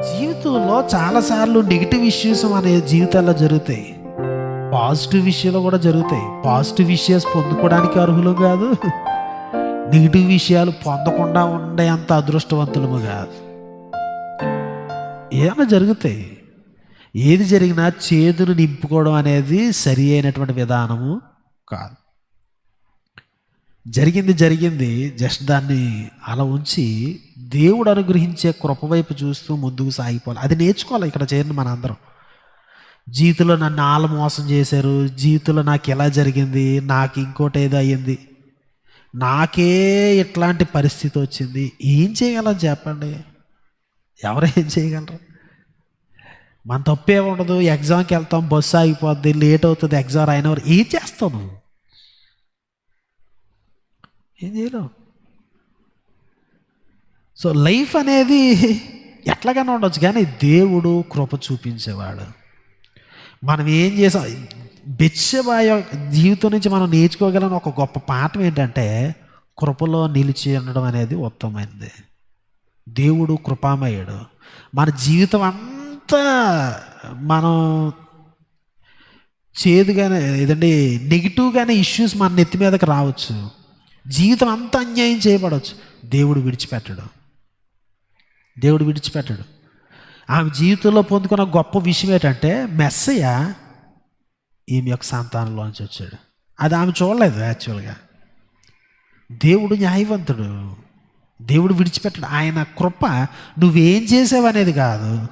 జీవితంలో చాలాసార్లు negative issues మన జీవితాల్లో జరుగుతాయి. పాజిటివ్ విషయాలు కూడా జరుగుతాయి. పాజిటివ్ విషయాస్ పొందుకోవడానికి అర్హులు కాదు. నెగిటివ్ విషయాలు పొందకుండా ఉండే అంత అదృష్టవంతులము కాదు. ఏమైనా జరుగుతాయి? ఏది జరిగినా చేదును నింపుకోవడం అనేది సరి అయినటువంటి విధానము కాదు. జరిగింది జరిగింది. జస్ట్ దాన్ని అలా ఉంచి దేవుడు అనుగ్రహించే కృప వైపు చూస్తూ ముందుకు సాగిపోవాలి. అది నేర్చుకోవాలి ఇక్కడ చేరిన మనందరం. జీవితంలో నన్ను ఆల మోసం చేశారు. జీవితంలో నాకు ఎలా జరిగింది? నాకు ఇంకోటి ఏదో అయ్యింది. నాకే ఇట్లాంటి పరిస్థితి వచ్చింది. ఏం చేయగలం చెప్పండి. ఎవరు ఏం చేయగలరు? మన తప్పే ఉండదు. ఎగ్జామ్కి వెళ్తాం బస్సు ఆగిపోద్ది లేట్ అవుతుంది ఎగ్జామ్ అయిన వారు ఏం చేస్తావు నువ్వు? ఏం చేయలేవు. సో లైఫ్ అనేది ఎట్లాగైనా ఉండొచ్చు కానీ దేవుడు కృప చూపించేవాడు. మనం ఏం చేసాం? బెచ్చబాయ జీవితం నుంచి మనం నేర్చుకోగలని ఒక గొప్ప పాఠం ఏంటంటే కృపలో నిలిచి ఉండడం అనేది ఉత్తమమైనది. దేవుడు కృపామయుడు. మన జీవితం అంతా మనం చేదుగానే ఏదండి నెగిటివ్గానే ఇష్యూస్ మన నెత్తి మీదకి రావచ్చు. జీవితం అంతా అన్యాయం చేయబడవచ్చు. దేవుడు విడిచిపెట్టడం. దేవుడు విడిచిపెట్టాడు. ఆమె జీవితంలో పొందుకున్న గొప్ప విషయం ఏంటంటే మెస్సయ్య ఈమె యొక్క సంతానంలోంచి వచ్చాడు. అది ఆమె చూడలేదు యాక్చువల్గా. దేవుడు న్యాయవంతుడు. దేవుడు విడిచిపెట్టడు. ఆయన కృప నువ్వేం చేసావు అనేది కాదు.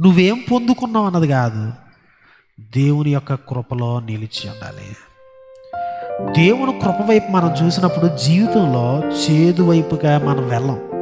నువ్వేం పొందుకున్నావు అన్నది కాదు. దేవుని యొక్క కృపలో నిలిచి ఉండాలి. దేవుని కృప వైపు మనం చూసినప్పుడు జీవితంలో చేదు వైపుగా మనం వెళ్ళం.